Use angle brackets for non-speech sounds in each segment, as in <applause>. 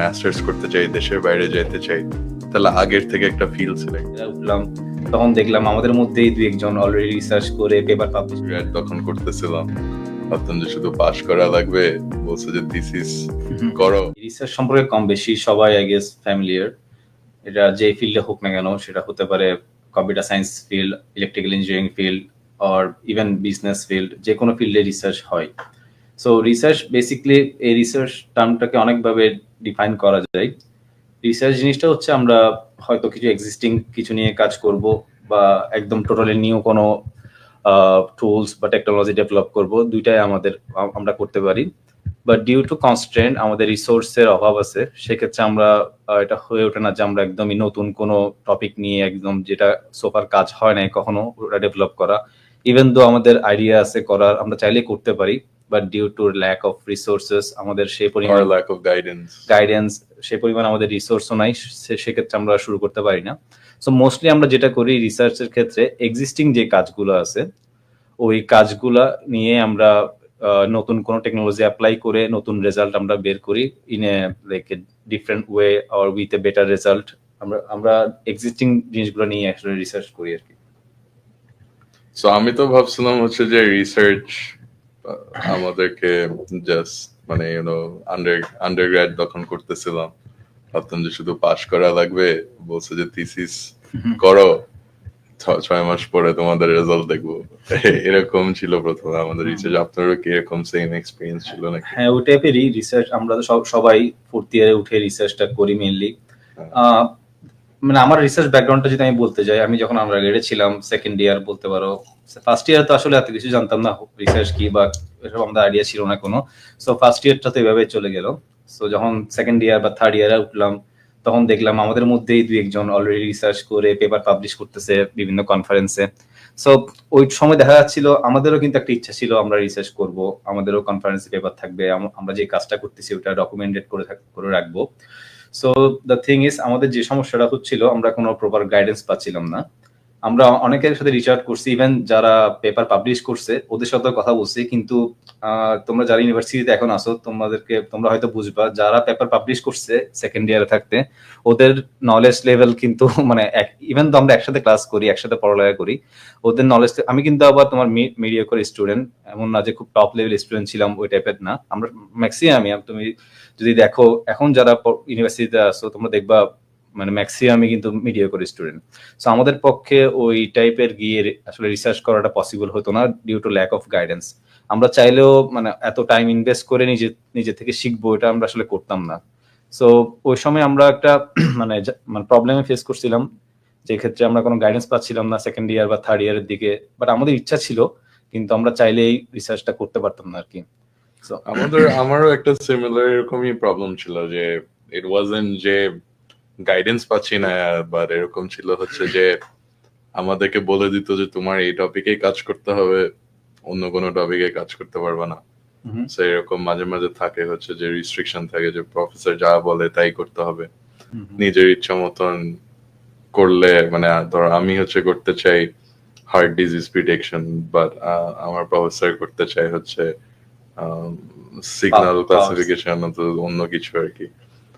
Masters করতে চাই দেশের বাইরে যেতে চাই তাহলে আগের থেকে একটা ফিল ছিল উঠলাম। তখন দেখলাম আমাদের মধ্যেই দুই একজন অলরেডি রিসার্চ করে পেপার পাবলিশ তখন করতেছিলাম। ভাবতাম যে শুধু পাশ করা লাগবে বলছে যে থিসিস করো। রিসার্চ সম্পর্কে কম বেশি সবাই আই গেস ফ্যামিলিয়ার এটা যে ফিল্ডে হোক না কেন সেটা হতে পারে computer science field electrical engineering field or even business field যে কোনো ফিল্ডে রিসার্চ হয়। সো রিসার্চ বেসিকলি এই রিসার্চ টার্মটাকে অনেকভাবে ডিফাইন করা যায়। রিসার্চ জিনিসটা হচ্ছে আমরা হয়তো কিছু এক্সিস্টিং কিছু নিয়ে কাজ করব বা একদম টোটালি নিউ কোনো টুলস বা টেকনোলজি ডেভেলপ করব, দুইটাই আমাদের আমরা করতে পারি। বাট ডিউ টু কনস্ট্রেন্ট আমাদের রিসোর্সের অভাব আছে, সেক্ষেত্রে আমরা এটা হয়ে ওঠে না যে আমরা একদমই নতুন কোনো টপিক নিয়ে একদম যেটা সোফার কাজ হয় নাই কখনো ওটা ডেভেলপ করা। ইভেন দো আমাদের আইডিয়া আছে করার, আমরা চাইলে করতে পারি। But due to lack of resources আমাদের সেই পরিমাণ ল্যাক অফ গাইডেন্স গাইডেন্স সে পরিমাণ আমাদের রিসোর্সও নাই সেক্ষেত্রে আমরা শুরু করতে পারি না। সো মোস্টলি আমরা যেটা করি রিসার্চের ক্ষেত্রে এক্সিস্টিং যে কাজগুলো আছে ওই কাজগুলা নিয়ে আমরা নতুন কোনো টেকনোলজি অ্যাপ্লাই করে নতুন রেজাল্ট আমরা বের করি in a like a different way or with a better result আমরা আমরা এক্সিস্টিং জিনিসগুলো নিয়ে আসলে রিসার্চ করি আর কি। সো আমি তো ভাবছিলাম হচ্ছে যে রিসার্চ আমাদেরকে জাস্ট মানে ইউনো আন্ডার আন্ডারগ্র্যাড তখন করতেছিলাম। ভাবতাম যে শুধু পাশ করা লাগবে বলছে যে থিসিস করো ছয় মাস পরে তোমাদের রেজাল্ট দেখব। <laughs> এরকম ছিল প্রথমে আমাদের রিসার্চ আপনারও কি এরকম সেম এক্সপিরিয়েন্স ছিল নাকি? হ্যাঁ ওই টাইপেরই রিসার্চ আমরা তো সব- সবাই ফোর্থ ইয়ারে উঠে রিসার্চটা করি মেনলি মানে আমার রিসার্চ ব্যাকগ্রাউন্ডটা যদি আমি বলতে যাই, আমি যখন আমরা গ্রেডে ছিলাম সেকেন্ড ইয়ার বলতে পারো ফার্স্ট ইয়ার তো আসলে এত কিছু জানতাম না রিসার্চ কি বা এসব আমাদের আইডিয়া ছিল না কোনো। সো ফার্স্ট ইয়ারটা তো এভাবে চলে গেল। সো যখন সেকেন্ড ইয়ার বা থার্ড ইয়ারে উঠলাম, তখন দেখলাম আমাদের মধ্যেই দুই একজন অলরেডি রিসার্চ করে পেপার পাবলিশ করতেছে বিভিন্ন কনফারেন্সে সো ওই সময় দেখা যাচ্ছিল, আমাদেরও কিন্তু একটা ইচ্ছা ছিল আমরা রিসার্চ করব, আমাদেরও কনফারেন্সে পেপার থাকবে আমরা যে কাজটা করতেছি ওটা ডকুমেন্টেড করে করে রাখব। সো দ্য থিং ইজ আমাদের যে সমস্যাটা হচ্ছিল, আমরা কোনো প্রপার গাইডেন্স পাচ্ছিলাম না। আমরা অনেকের সাথে রিচ আউট করছি ইভেন যারা পেপার পাবলিশ করছে, ওদের সাথে কথা বলছি, কিন্তু তোমরা যারা ইউনিভার্সিটিতে এখন আসো তোমাদেরকে, তোমরা হয়তো বুঝবা, যারা পেপার পাবলিশ করছে সেকেন্ড ইয়ারে থাকতে, ওদের নলেজ লেভেল কিন্তু <laughs> মানে ইভেন তো আমরা একসাথে ক্লাস করি, একসাথে পড়ালেখা করি, ওদের নলেজ আমি কিন্তু আবার তোমার মিডিয়া করে স্টুডেন্ট এমন না যে খুব টপ লেভেল স্টুডেন্ট ছিলাম, ওই টাইপের না। আমরা ম্যাক্সিমামই তুমি যদি দেখো, এখন যারা ইউনিভার্সিটিতে আসো, তোমরা দেখবা মানে ম্যাক্সিমামই কিন্তু মিডিয়া করে স্টুডেন্ট সো আমাদের পক্ষে ওই টাইপের গিয়ে আসলে রিসার্চ করাটা পসিবল হতো না due to lack of guidance আমরা চাইলেও মানে এত টাইম ইনভেস্ট করে নিজে নিজে থেকে শিখব, এটা আমরা আসলে করতাম না। সো ওই সময় আমরা একটা <clears throat> মানে মানে প্রবলেমে ফেস করছিলাম, যে ক্ষেত্রে আমরা কোনো গাইডেন্স পাচ্ছিলাম না সেকেন্ড ইয়ার বা থার্ড ইয়ারের দিকে বাট আমাদের ইচ্ছা ছিল, কিন্তু আমরা চাইলেই রিসার্চটা করতে পারতাম না আর কি। আমাদের আমারও একটা সিমিলার এরকমই প্রবলেম ছিল যে ইট ওয়াজেন্ট যে গাইডেন্স পাচ্ছি না বাট এরকম ছিল হচ্ছে যে আমাদেরকে বলে দিত যে তোমার এই টপিকে কাজ করতে হবে অন্য কোনো টপিকে কাজ করতে পারবে না। হুম। এরকম মাঝে মাঝে থাকে হচ্ছে যে রিস্ট্রিকশন থাকে যে প্রফেসর যা বলে তাই করতে হবে। নিজের ইচ্ছা মতন করলে মানে ধর আমি হচ্ছে করতে চাই হার্ট ডিজিজ প্রিডিকশন বাট আমার প্রফেসর করতে চাই হচ্ছে সিগন্যাল ক্লাসিফিকেশন অন্য কিছু আর কি।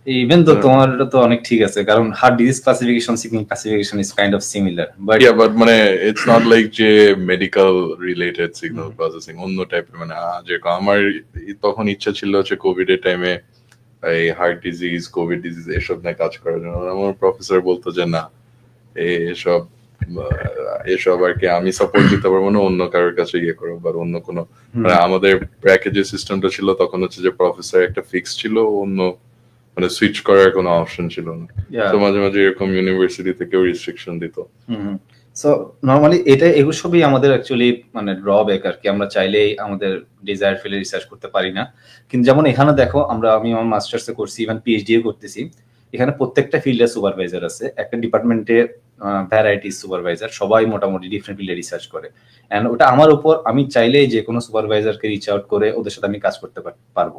ইভেন তো। তোমার তো অনেক ঠিক আছে কারণ heart disease classification signal classification is kind of similar but yeah but মানে নট লাইক যে মেডিকেল রিলেটেড সিগন্যাল প্রসেসিং অন্য টাইপের মানে যেরকম আমার তখন ইচ্ছা ছিল হচ্ছে কোভিড এর টাইমে এই হার্ট ডিজিজ কোভিড ডিজিজ এসব নিয়ে কাজ করার জন্য। আমার প্রফেসর বলতো যে না এসব এসব আর কি আমি সাপোর্ট দিতে পারব না অন্য কারোর কাছে ইয়ে করো বা অন্য কোনো মানে আমাদের প্যাকেজের সিস্টেমটা ছিল তখন হচ্ছে যে প্রফেসর একটা ফিক্স ছিল অন্য মানে সুইচ করার কোনো অপশন ছিল না। তো মাঝে মাঝে এরকম ইউনিভার্সিটি থেকেও রিস্ট্রিকশন দিত। সো নর্মালি এটা এগুলো সবই আমাদের অ্যাকচুয়ালি মানে ড্রব্যাক আর কি। আমরা চাইলেই আমাদের ডিজায়ার ফিল্ডে রিসার্চ করতে পারি না। কিন্তু যেমন এখানে দেখো আমরা আমি আমার মাস্টার্সে করছি ইভেন পিএইচডিও করতেছি। এখানে প্রত্যেকটা ফিল্ডে সুপারভাইজার আছে। একটা ডিপার্টমেন্টে ভ্যারাইটি সুপারভাইজার সবাই মোটামুটি ডিফারেন্ট ফিল্ডে রিসার্চ করে। অ্যান্ড ওটা আমার উপর, আমি চাইলেই যে কোনো সুপারভাইজারকে রিচ আউট করে ওদের সাথে আমি কাজ করতে পারব।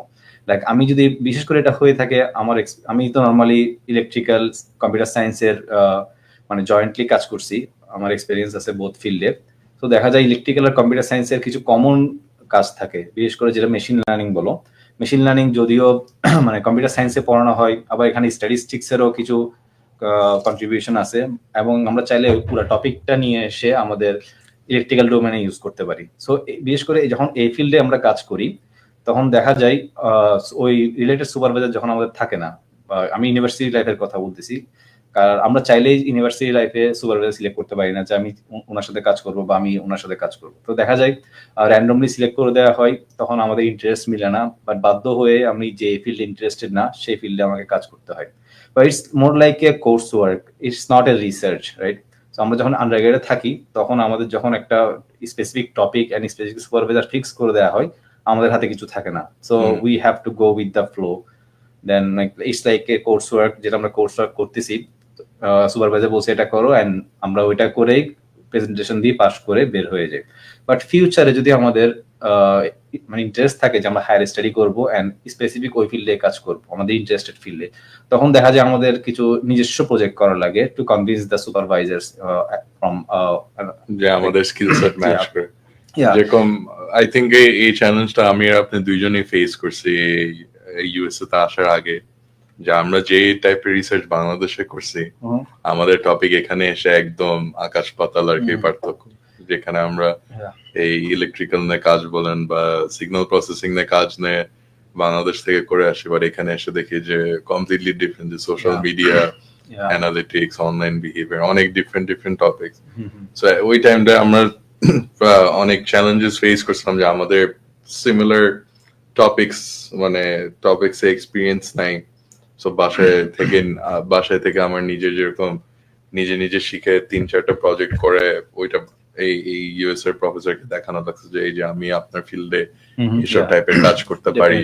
লাইক আমি যদি বিশেষ করে এটা হয়ে থাকে, আমার আমি তো নর্মালি ইলেকট্রিক্যাল কম্পিউটার সায়েন্সের মানে জয়েন্টলি কাজ করছি। আমার এক্সপিরিয়েন্স আছে বোথ ফিল্ডে তো দেখা যায় ইলেকট্রিক্যাল আর কম্পিউটার সায়েন্সের কিছু কমন কাজ থাকে। বিশেষ করে যেটা মেশিন লার্নিং বলো। মেশিন লার্নিং যদিও <clears throat> মানে কম্পিউটার সায়েন্সে পড়ানো হয়, আবার এখানে স্ট্যাটিস্টিক্সেরও কিছু কন্ট্রিবিউশন আছে এবং আমরা চাইলে পুরো টপিকটা নিয়ে এসে আমাদের ইলেকট্রিক্যাল ডোমেনে ইউজ করতে পারি। সো বিশেষ করে যখন এই ফিল্ডে আমরা কাজ করি, তখন দেখা যায় ওই রিলেটেড সুপারভাইজার যখন আমাদের থাকে না আমি ইউনিভার্সিটি লাইফের কথা বলতেছি কারণ আমরা চাইলেই ইউনিভার্সিটি লাইফে সুপারভাইজার সিলেক্ট করতে পারি না যে আমি ওনার সাথে কাজ করব বা আমি ওনার সাথে কাজ করব। তো দেখা যায় র্যান্ডমলি সিলেক্ট করে দেওয়া হয়, তখন আমাদের ইন্টারেস্ট মিলে না বাট বাধ্য হয়ে আমি যে ফিল্ডে ইন্টারেস্টেড না, সেই ফিল্ডে আমাকে কাজ করতে হয়। But it's more like a course work it's not a research right তো আমরা যখন আন্ডারগ্রেডে থাকি তখন আমাদের যখন একটা specific topic and specific supervisor fix করে দেওয়া হয় আমাদের হাতে কিছু থাকে না। So we have to go with the flow then it's like a course work যেটা আমরা কোর্স ওয়ার্ক করতেছি সুপারভাইজার বলছে এটা করো অ্যান্ড আমরা ওইটা করেই প্রেজেন্টেশন দিয়ে পাস করে বের হয়ে যাই। বাট ফিউচারে যদি আমাদের মানে ইন্টারেস্ট থাকে যে আমরা হায়ার স্টাডি করব অ্যান্ড স্পেসিফিক ওই ফিল্ডে কাজ করব আমাদের ইন্টারেস্টেড ফিল্ডে তখন দেখা যায় আমাদের কিছু নিজস্ব প্রজেক্ট করা লাগে to convince the supervisors from যে আমাদের স্কিল সেট ম্যাচ করে। যেরকম আই থিঙ্ক এই চ্যালেঞ্জটা আমি আর আপনি দুইজনেই ফেস করছি ইউএসএ তে আসার আগে। যে আমরা যে টাইপের রিসার্চ বাংলাদেশে করছি আমাদের টপিক এখানে এসে একদম আকাশ পাতাল আর কি পার্থক্য। যেখানে আমরা এই ইলেকট্রিক্যাল নিয়ে কাজ বলেন বা সিগন্যাল প্রসেসিং নিয়ে কাজ নিয়ে বাংলাদেশ থেকে করে আসি বাট এখানে এসে দেখি যে কমপ্লিটলি ডিফারেন্ট যে social media analytics online behaviour অনেক ডিফারেন্ট ডিফারেন্ট টপিক সো ওই টাইমটা আমরা <clears throat> অনেক চ্যালেঞ্জেস ফেস করছিলাম যে আমাদের সিমিলার টপিকস মানে টপিক্স এক্সপিরিয়েন্স নাই। সো বাসায় <laughs> থেকে বাসায় থেকে আমার নিজে যেরকম নিজে নিজে শিখে তিন চারটা প্রজেক্ট করে ওইটা এই এই ইউএস এর প্রফেসরকে দেখানো লাগছে যে এই যে আমি আপনার ফিল্ডে এসব টাইপের কাজ করতে পারি।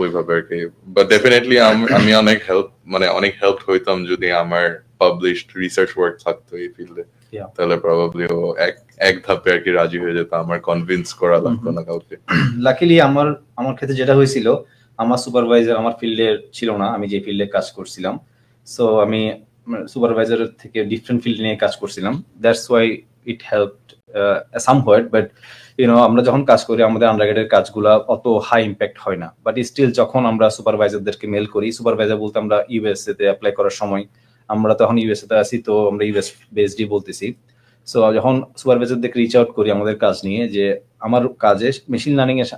ওইভাবে আর কি। বাট ডেফিনেটলি <coughs> আমি অনেক হেল্প মানে অনেক হেল্প হইতাম যদি আমার পাবলিশড রিসার্চ ওয়ার্ক থাকতো এই ফিল্ডে তাহলে প্রবাবলি ও এক এক ধাপে আর কি রাজি হয়ে যেত আমার কনভিন্স করা লাগতো না কাউকে। <coughs> লাকিলি আমার আমার ক্ষেত্রে যেটা হয়েছিল আমার সুপারভাইজার আমার ফিল্ডের ছিল না আমি যে ফিল্ডে কাজ করছিলাম। সো আমি সুপারভাইজার থেকে ডিফারেন্ট ফিল্ড নিয়ে কাজ করছিলাম। That's why it help somewhat but you know আমরা যখন কাজ করি, আমাদের আন্ডারগ্রেডের কাজগুলো অত হাই ইম্প্যাক্ট হয় না। বাট স্টিল যখন আমরা সুপারভাইজারদেরকে মেল করি সুপারভাইজার বলতে আমরা ইউএসএ তে অ্যাপ্লাই করার সময়, আমরা তখন ইউএসএ তে আছি, তো আমরা ইউএস বেসডি বলতেছি। সো যখন সুপারভাইজারদেরকে রিচ আউট করি আমাদের কাজ নিয়ে, যে আমার কাজে মেশিন লার্নিং এর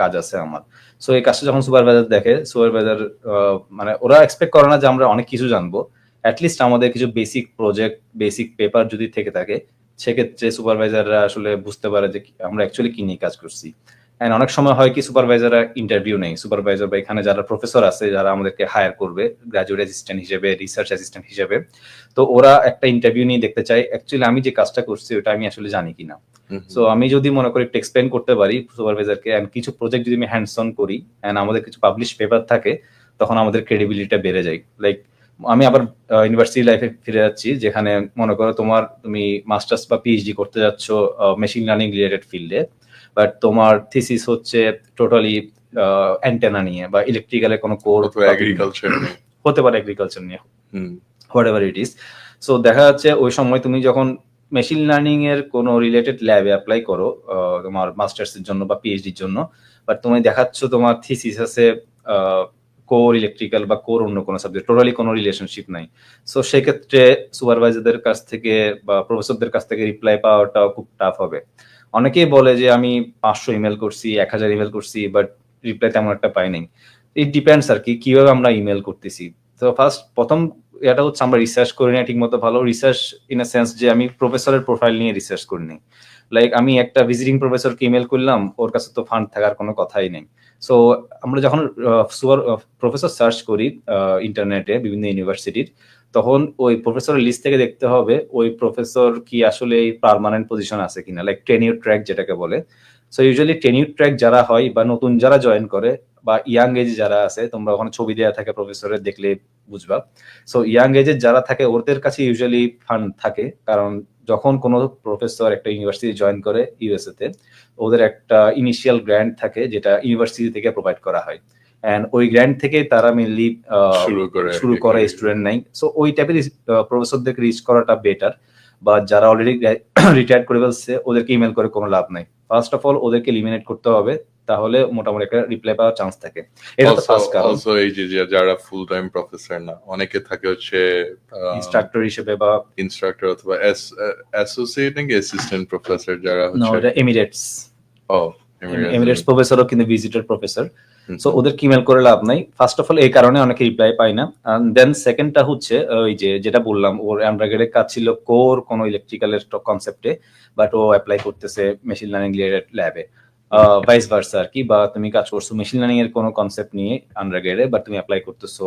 কাজ আছে আমার। সো এই কাজটা যখন সুপারভাইজার দেখে সুপারভাইজার মানে ওরা এক্সপেক্ট করে না যে আমরা অনেক কিছু জানব। অ্যাটলিস্ট আমাদের কিছু বেসিক প্রজেক্ট বেসিক পেপার যদি থেকে থাকে সেক্ষেত্রে সুপারভাইজাররা আসলে বুঝতে পারে যে আমরা অ্যাকচুয়ালি কি নিয়ে কাজ করছি। এন্ড অনেক সময় হয় কি সুপারভাইজাররা ইন্টারভিউ নেই। সুপারভাইজার বা এখানে যারা প্রফেসর আছে যারা আমাদেরকে হায়ার করবে গ্রাজুয়েট অ্যাসিস্ট্যান্ট হিসেবে রিসার্চ অ্যাসিস্ট্যান্ট হিসেবে তো ওরা একটা ইন্টারভিউ নিয়ে দেখতে চায় অ্যাকচুয়ালি আমি যে কাজটা করছি ওটা আমি আসলে জানি কিনা। সো আমি যদি মনে করি একটু এক্সপ্লেন করতে পারি সুপারভাইজারকে এন্ড কিছু প্রজেক্ট যদি আমি হ্যান্ডস অন করি এন্ড আমাদের কিছু পাবলিশ পেপার থাকে তখন আমাদের ক্রেডিবিলিটিটা বেড়ে যায়। লাইক আমি আবার ইউনিভার্সিটি লাইফে ফিরে যাচ্ছি যেখানে মনে করো তোমার তুমি মাস্টার্স বা পিএইচডি করতে যাচ্ছ মেশিন লার্নিং রিলেটেড ফিল্ডে বাট তোমার থিসিস হচ্ছে টোটালি অ্যান্টেনা নিয়ে বা ইলেকট্রিক্যালের কোনো কোর এগ্রিকালচার হতে পারে এগ্রিকালচার নিয়ে hmm. Whatever it is so দেখা যাচ্ছে ওই সময় তুমি যখন মেশিন লার্নিং এর কোনো রিলেটেড ল্যাবে অ্যাপ্লাই করো তোমার মাস্টার্স এর জন্য বা পিএইচডির জন্য বাট তুমি দেখাচ্ছ তোমার থিসিস আছে কোর ইলেকট্রিক্যাল বা কোর অন্য কোনো সাবজেক্ট টোটালি কোনো রিলেশনশিপ নাই। সো সেক্ষেত্রে সুপারভাইজারদের কাছ থেকে বা প্রফেসরদের কাছ থেকে রিপ্লাই পাওয়াটাও খুব টাফ হবে। অনেকেই বলে যে, আমি পাঁচশো ইমেল করছি, এক হাজার ইমেল করছি বাট রিপ্লাই তেমন একটা পাই নাই। ইট ডিপেন্ডস আর কি, কীভাবে আমরা ইমেল করতেছি। তো ফার্স্ট প্রথম এটা হচ্ছে আমরা রিসার্চ করি না ঠিক মতো ভালো। রিসার্চ ইন এ সেন্স যে, আমি প্রফেসরের প্রোফাইল নিয়ে রিসার্চ করি নি লাইক আমি একটা ভিজিটিং প্রফেসরকে ইমেল করলাম, ওর কাছে তো ফান্ড থাকার কোনো কথাই নেই। সো আমরা যখন প্রফেসর সার্চ করি ইন্টারনেটে বিভিন্ন ইউনিভার্সিটির তখন ওই প্রফেসরের লিস্ট থেকে দেখতে হবে ওই প্রফেসর কি আসলে পারমানেন্ট পজিশন আছে কিনা লাইক টেনিউর ট্র্যাক যেটাকে বলে। সো ইউজুয়ালি টেনিউর ট্র্যাক যারা হয় বা নতুন যারা জয়েন করে বা ইয়াং এজ যারা আছে তোমরা ওখানে ছবি দেওয়া থাকে প্রফেসরের দেখলে বুঝবা। সো ইয়াং এজের যারা থাকে ওদের কাছে ইউজুয়ালি ফান্ড থাকে। কারণ যখন কোনো প্রফেসর একটা ইউনিভার্সিটি জয়েন করে ইউএসএ তে ওদের একটা ইনিশিয়াল গ্র্যান্ট থাকে যেটা ইউনিভার্সিটি থেকে প্রোভাইড করা হয়। এন্ড ওই গ্র্যান্ট থেকে তারা মেনলি শুরু করে শুরু করে স্টুডেন্ট নাই। সো ওই টাইপের প্রফেসরদেরকে রিচ করাটা বেটার বা যারা অলরেডি রিটায়ার <coughs> করে ফেলছে ওদেরকে ইমেল করে কোনো লাভ নাই। ফার্স্ট অফ অল ওদেরকে এলিমিনেট করতে হবে। তাহলে মোটামুটি একটা রিপ্লাই পাওয়ার চান্স থাকে। এটা তো ফার্স্ট কারণ। অলসো এই যে যারা ফুল টাইম প্রফেসর না অনেকে থাকে হচ্ছে ইনস্ট্রাক্টর হিসেবে বা ইনস্ট্রাক্টর অথবা অ্যাসোসিয়েট নাকি অ্যাসিস্ট্যান্ট প্রফেসর যারা না হচ্ছে এটা এমিরেটস ও এমিরেটস প্রফেসরও কিন্তু ভিজিটর প্রফেসর সো ওদের ইমেল করে লাভ নাই? ফার্স্ট অফ অল এই কারণে অনেকে রিপ্লাই পায় না। দেন সেকেন্ডটা হচ্ছে ওই যে যেটা বললাম ওর আন্ডারগ্রেডের কাজ ছিল কোর কোনো ইলেকট্রিক্যালের কনসেপ্টে বাট ও অ্যাপ্লাই করতেছে মেশিন লার্নিং রিলেটেড ল্যাবে ভাইস ভার্সা আর কি বা তুমি কাজ করছ মেশিন লার্নিং এর কোনো কনসেপ্ট নিয়ে আন্ডারগ্রেডে বাট তুমি অ্যাপ্লাই করতেছো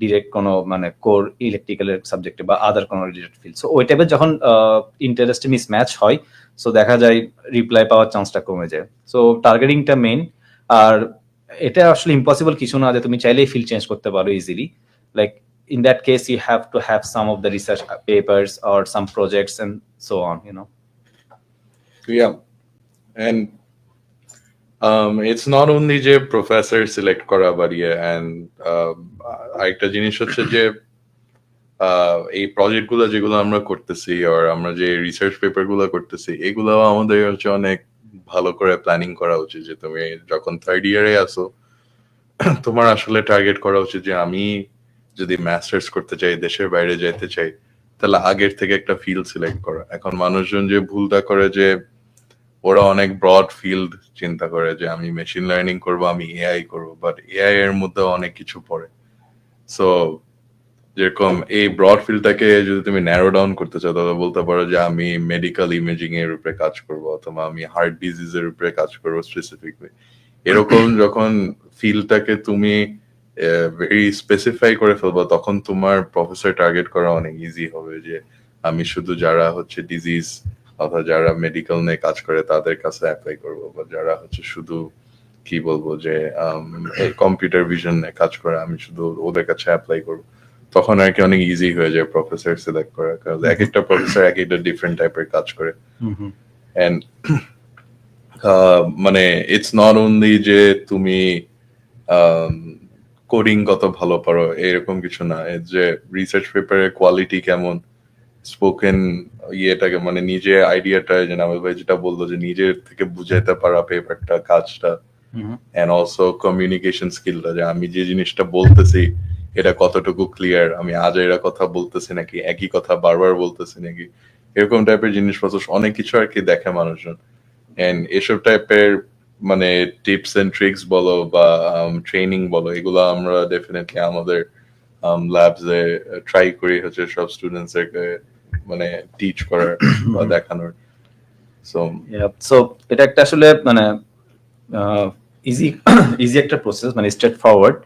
ডিরেক্ট কোনো মানে কোর ইলেকট্রিক্যালের সাবজেক্টে বা আদার কোনো রিলেটেড ফিল্ড সো ওই টাইপের যখন ইন্টারেস্টে মিস ম্যাচ হয় সো দেখা যায় রিপ্লাই পাওয়ার চান্সটা কমে যায়। সো টার্গেটিংটা মেইন আর এটা আসলে ইম্পসিবল কিছু না যে তুমি চাইলেই ফিল্ড চেঞ্জ করতে পারো easily like in that case, you have to have some of the research papers or some projects and so on, you know? And um, it's not only যে প্রফেসর সিলেক্ট করা বাড়িয়ে and আরেকটা জিনিস হচ্ছে যে এই প্রজেক্টগুলো যেগুলো আমরা করতেছি আর আমরা যে রিসার্চ পেপারগুলো করতেছি এগুলো আমাদের হচ্ছে অনেক ভালো করে প্ল্যানিং করা উচিত যে তুমি যখন থার্ড ইয়ারে আসো তোমার আসলে টার্গেট করা উচিত যে আমি যদি মাস্টার্স করতে চাই দেশের বাইরে যাইতে চাই তাহলে আগের থেকে একটা ফিল্ড সিলেক্ট করা। এখন মানুষজন যে ভুলটা করে যে ওরা অনেক ব্রড ফিল্ড চিন্তা করে যে আমি মেশিন লার্নিং করব, আমি এআই করব বাট এআই এর মধ্যে অনেক কিছু পড়ে। সো যেরকম এই ব্রড ফিল্ডটাকে যদি তুমি ন্যারো ডাউন করতে চাও, তাহলে বলতে পারো যে আমি মেডিকেল ইমেজিং এর উপরে কাজ করব, অথবা আমি হার্ট ডিজিজের উপরে কাজ করব স্পেসিফিকলি এরকম যখন ফিল্ডটাকে তুমি ভেরি স্পেসিফাই করে ফেলব, তখন তোমার প্রফেসর টার্গেট করা অনেক ইজি হবে যে আমি শুধু যারা হচ্ছে ডিজিজ অথবা যারা মেডিকেল নিয়ে কাজ করে তাদের কাছে অ্যাপ্লাই করব বা যারা হচ্ছে শুধু কি বলব যে কম্পিউটার ভিশন নিয়ে কাজ করে আমি শুধু ওদের কাছে অ্যাপ্লাই করব। তখন আর কি অনেক ইজি হয়ে যায় প্রফেসর সিলেক্ট করা কারণ এক একটা প্রফেসর এক একটা ডিফারেন্ট টাইপের কাজ করে। uh, <clears throat> মানে ইটস নট অনলি যে তুমি কোডিং কত ভালো পারো এরকম কিছু না। যে রিসার্চ পেপারের কোয়ালিটি কেমন স্পোকেন ইয়েটাকে মানে নিজে আইডিয়াটা যে নামেল ভাই যেটা বলল যে নিজের থেকে বুঝাইতে পারা পেপারটা কাজটা এন্ড অলসো কমিউনিকেশন স্কিলটা যে আমি যে জিনিসটা বলতেছি এটা কতটুকু ক্লিয়ার আমি আজ এরা কথা বলতেছি নাকি একই কথা বারবার বলতেছি নাকি? এরকম টাইপের জিনিসপত্র অনেক কিছু আর কি দেখে মানুষজন। এন্ড এসব টাইপের মানে টিপস এন্ড ট্রিক্স বলো বা ট্রেনিং বলো এগুলো আমরা ডেফিনেটলি আমাদের ল্যাবসে ট্রাই করি হচ্ছে সব স্টুডেন্টস মানে টিচ করার <clears throat> বা দেখানোর। সো সো এটা একটা আসলে মানে ইজি ইজি <clears throat> একটা প্রসেস মানে স্ট্রেট ফরওয়ার্ড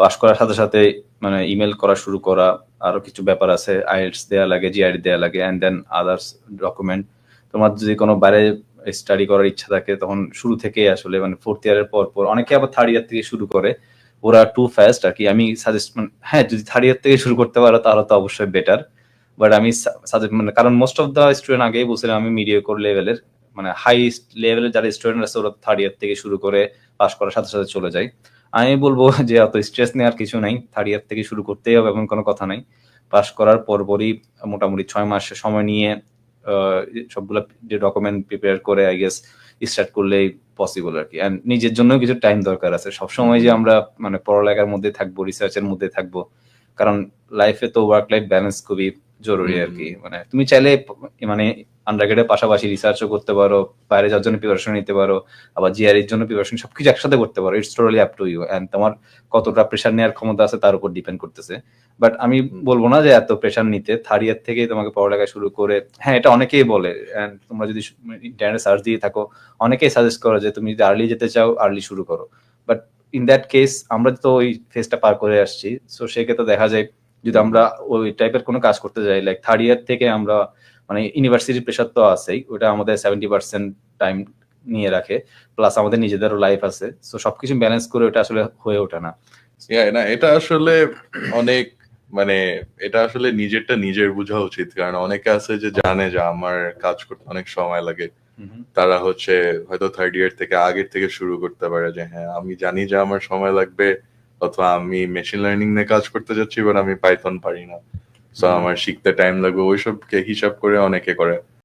পাস করার সাথে সাথে মানে ইমেল করা শুরু করা আরও কিছু ব্যাপার আছে। আইএলস দেয়া লাগে জিআইডি দেয়া লাগে এন্ড দেন আদার্স ডকুমেন্ট তোমার যদি কোনো বাইরে স্টাডি করার ইচ্ছা থাকে তখন শুরু থেকেই আসলে মানে ফোর্থ ইয়ারের পর পর অনেকে আবার থার্ড ইয়ার থেকে শুরু করে। ওরা টু ফাস্ট আর কি। আমি সাজেস্ট হ্যাঁ যদি থার্ড ইয়ার থেকে শুরু করতে পারো তাহলে তো অবশ্যই বেটার বাট আমি মানে কারণ মোস্ট অফ দ্য স্টুডেন্ট আগেই বলছিলাম আমি মিডিয়াকোর লেভেলের মানে হাই লেভেলের যারা স্টুডেন্ট আছে ওরা থার্ড ইয়ার থেকে শুরু করে পাস করার সাথে সাথে চলে যায়। আমি বলব যে অত স্ট্রেস নেওয়ার কিছু নাই থার্ড ইয়ার থেকে শুরু করতেই হবে এমন কোনো কথা নাই। পাস করার পরপরই মোটামুটি ছয় মাস সময় নিয়ে সবগুলো যে ডকুমেন্ট প্রিপেয়ার করে আই গেস স্টার্ট করলেই পসিবল আর কি অ্যান্ড নিজের জন্য কিছু টাইম দরকার আছে। সবসময় যে আমরা মানে পড়ালেখার মধ্যে থাকব রিসার্চের মধ্যে থাকব, কারণ লাইফে তো ওয়ার্ক লাইফ ব্যালেন্স খুবই জরুরি আর কি মানে তুমি চাইলে মানে আন্ডারগ্রেডের পাশাপাশি রিসার্চও করতে পারো বাইরে যাওয়ার জন্য প্রিপারেশন নিতে পারো আবার জিআর এর জন্য প্রিপারেশন সবকিছু একসাথে করতে পারো। It's totally up to you and তোমার কতটা প্রেশার নেওয়ার ক্ষমতা আছে তার উপর ডিপেন্ড করতেছে। বাট আমি বলব না যে এত প্রেশার নিতে। থার্ড ইয়ার থেকেই তোমাকে পড়ালেখা শুরু করে হ্যাঁ এটা অনেকেই বলে and তোমরা যদি ইন্টারনেট সার্চ দিয়ে থাকো অনেকেই সাজেস্ট করো যে তুমি যদি আর্লি যেতে চাও আর্লি শুরু করো। বাট ইন দ্যাট কেস আমরা তো ওই ফেজটা পার করে আসছি। সো সেক্ষেত্রে দেখা যায় যদি আমরা ওই টাইপের কোনো কাজ করতে যাই লাইক থার্ড ইয়ার থেকে আমরা মানে ইউনিভার্সিটির প্রেশার তো আছেই ওটা আমাদের সেভেন্টি পার্সেন্ট টাইম নিয়ে রাখে প্লাস আমাদের নিজেদেরও লাইফ আছে। সো সবকিছু ব্যালেন্স করে ওটা আসলে হয়ে ওঠে না। না এটা আসলে অনেক মানে এটা আসলে নিজেরটা নিজের বোঝা উচিত কারণ অনেকে আছে যে জানে যে আমার কাজ করতে অনেক সময় লাগে। তারা হচ্ছে হয়তো থার্ড ইয়ার থেকে আগের থেকে শুরু করতে পারে যে হ্যাঁ আমি জানি যে আমার সময় লাগবে অথবা আমি মেশিন লার্নিং নিয়ে কাজ করতে যাচ্ছি বাট আমি পাইথন পারি না। সো আমার শিখতে টাইম লাগবে ওইসবকে হিসাব করে অনেকে করে।